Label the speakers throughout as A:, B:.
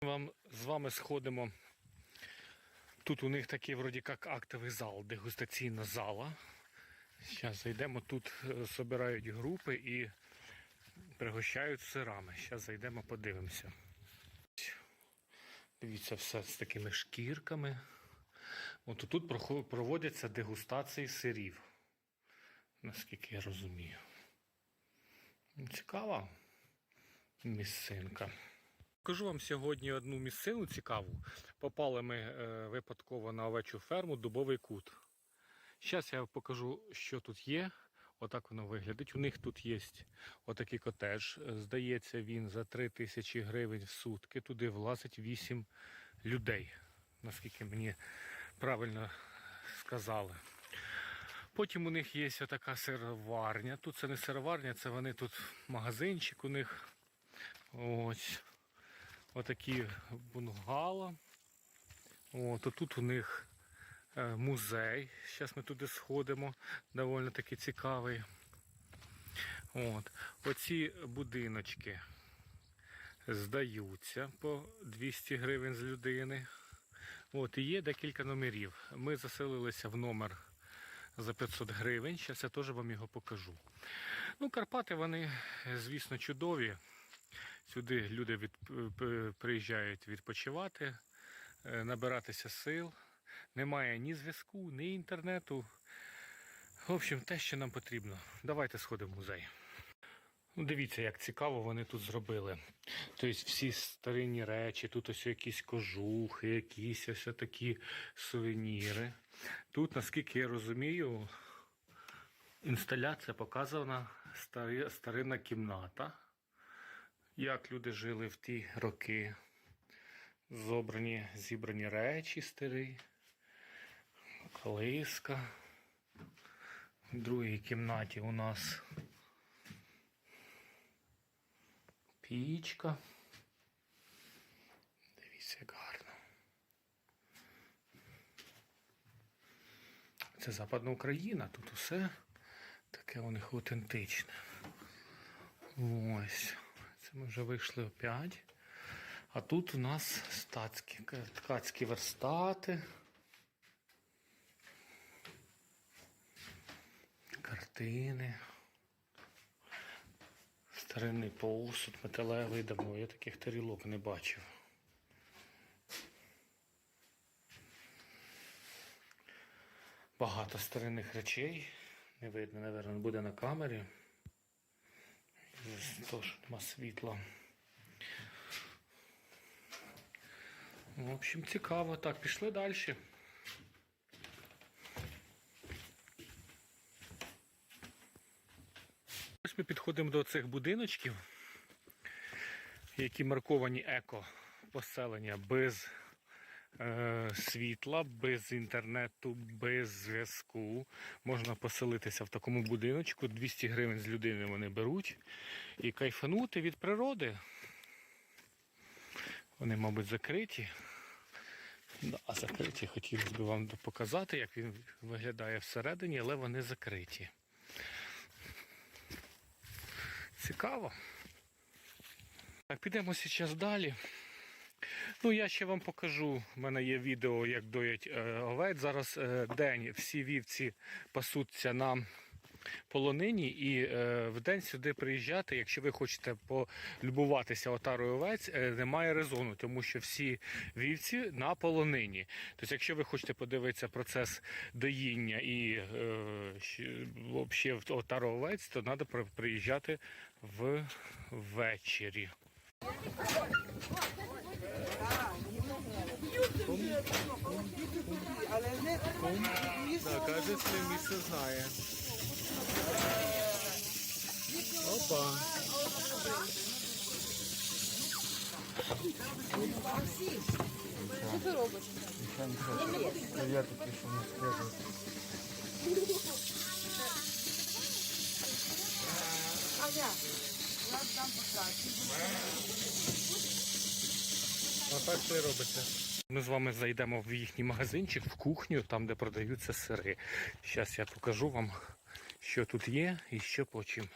A: Вам з вами сходимо. Тут у них такий вроді як актовий зал, дегустаційна зала. Зараз зайдемо, тут е, збирають групи і пригощають сирами. Зараз зайдемо, подивимося. Дивіться, все з такими шкірками. От тут проводяться дегустації сирів. Наскільки я розумію. Цікава місцинка. Покажу вам сьогодні одну місцину цікаву. Попали ми е, випадково на овечу ферму Дубовий кут. Зараз я покажу, що тут є. Отак воно виглядить. У них тут є отакий котедж. Е, Здається, він за 3 тисячі гривень в сутки. Туди влазить 8 людей, наскільки мені правильно сказали. Потім у них є така сироварня. Тут це не сироварня, це вони тут магазинчик у них. Ось. Отакі бунгало. От, тут у них е, музей. Зараз ми туди сходимо. Доволі таки цікавий. От. Оці будиночки здаються по 200 гривень з людини. От, і є декілька номерів. Ми заселилися в номер за 500 гривень. Зараз я теж вам його покажу. Ну, Карпати, вони, звісно, чудові. Сюди люди від, приїжджають відпочивати, е, набиратися сил. Немає ні зв'язку, ні інтернету. В общем, те, що нам потрібно. Давайте сходимо в музей. Ну, дивіться, як цікаво вони тут зробили. Тобто всі старинні речі, тут ось якісь кожухи, якісь ось такі сувеніри. Тут, наскільки я розумію, інсталяція показана стари- старинна кімната як люди жили в ті роки. Зобрані, зібрані речі старі, колиска. В другій кімнаті у нас пічка. Дивіться, як гарно. Це Западна Україна, тут усе таке у них аутентичне. Ось. Ми вже вийшли опять. А тут у нас стацькі, ткацькі верстати. Картини. Старинний посуд, металевий давно. Я таких тарілок не бачив. Багато старинних речей. Не видно, мабуть, буде на камері. Тож нема світла. В общем, цікаво. Так, пішли далі. Ось ми підходимо до цих будиночків, які марковані еко поселення без е, світла, без інтернету, без зв'язку. Можна поселитися в такому будиночку. 200 гривень з людини вони беруть і кайфанути від природи. Вони, мабуть, закриті. Да, закриті. Хотілося б вам показати, як він виглядає всередині, але вони закриті. Цікаво. Так, підемо зараз далі. Ну, я ще вам покажу. У мене є відео, як доять е, овець. Зараз е, день всі вівці пасуться на полонині, і е, в день сюди приїжджати, якщо ви хочете полюбуватися отарою овець, немає резону, тому що всі вівці на полонині. Тобто, якщо ви хочете подивитися процес доїння і взагалі отару овець, то треба приїжджати в ввечері.
B: Так, каже, своє місце знає. Опа.
A: А так це і робиться. Ми з вами зайдемо в їхній магазинчик, в кухню, там де продаються сири. Зараз я покажу вам, що тут є і що по чим.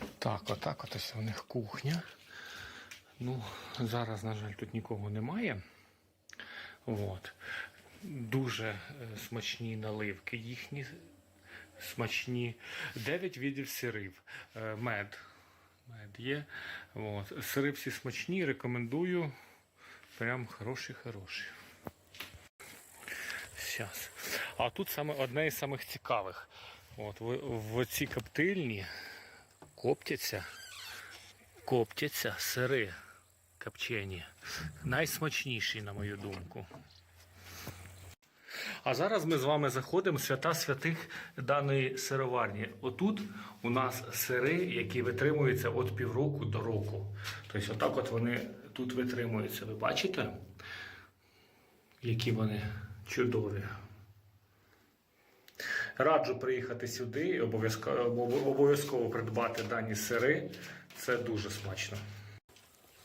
A: Отак, отак, от ось у них кухня. Ну, зараз, на жаль, тут нікого немає. От. Дуже е, смачні наливки їхні. Смачні. 9 видів сирів. Е, Мед. Мед є. От. Сири всі смачні, рекомендую. Прям хороші-хороші. Щас. А тут саме одне із самих цікавих. От, в, в цій коптильні коптяться, коптяться сири копчені. Найсмачніші, на мою думку. А зараз ми з вами заходимо в свята святих даної сироварні. Отут у нас сири, які витримуються від півроку до року. Тобто, отак от вони тут витримуються. Ви бачите? Які вони чудові. Раджу приїхати сюди і обов'язково, обов'язково придбати дані сири. Це дуже смачно.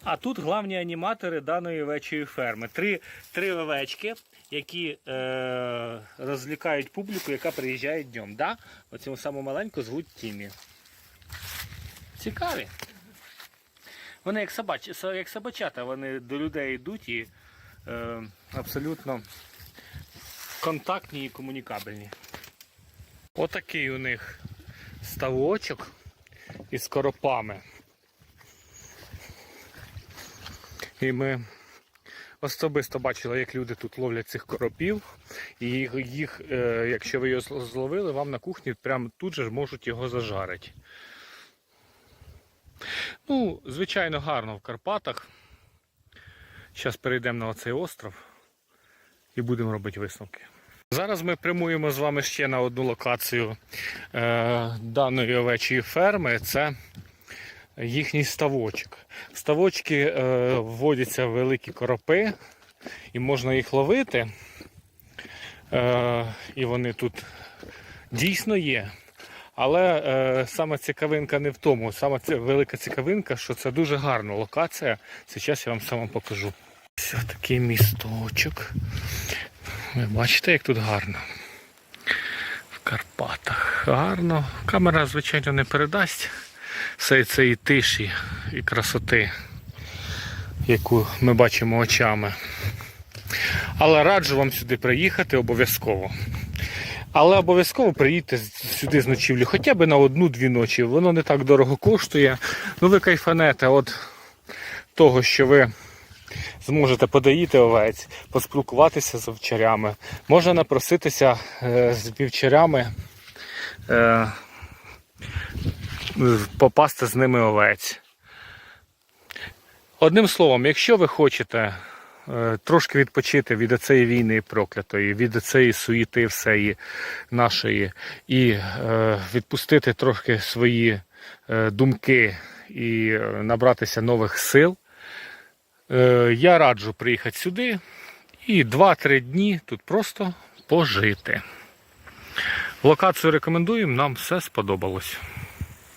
A: А тут главні аніматори даної овечої ферми. Три, три овечки, які е, розлікають публіку, яка приїжджає днем. Да? Оцю саму маленьку звуть Тімі. Цікаві. Вони як, собач, як собачата, вони до людей йдуть і е, абсолютно контактні і комунікабельні. Отакий у них ставочок із коропами. І ми особисто бачили, як люди тут ловлять цих коропів. І їх, е, якщо ви його зловили, вам на кухні прямо тут же можуть його зажарити. Ну, звичайно, гарно в Карпатах. Зараз перейдемо на оцей остров і будемо робити висновки. Зараз ми прямуємо з вами ще на одну локацію е, даної овечої ферми. Це їхній ставочок. В ставочки е, вводяться великі коропи, і можна їх ловити. Е, і вони тут дійсно є. Але е, саме цікавинка не в тому. Саме це велика цікавинка, що це дуже гарна локація. Зараз я вам саме покажу. Ось такий місточок. Ви бачите, як тут гарно. В Карпатах. Гарно. Камера, звичайно, не передасть всієї цієї тиші і красоти, яку ми бачимо очами. Але раджу вам сюди приїхати обов'язково. Але обов'язково приїдьте сюди з ночівлі хоча б на одну-дві ночі. Воно не так дорого коштує. Ну ви кайфанете от того, що ви зможете подоїти овець, поспілкуватися з овчарями. Можна напроситися е, з вівчарями, е, попасти з ними овець. Одним словом, якщо ви хочете е, трошки відпочити від цієї війни проклятої, від цієї суєти всеї нашої, і е, відпустити трохи свої е, думки і набратися нових сил, Я раджу приїхати сюди і 2-3 дні тут просто пожити. Локацію рекомендуємо, нам все сподобалось.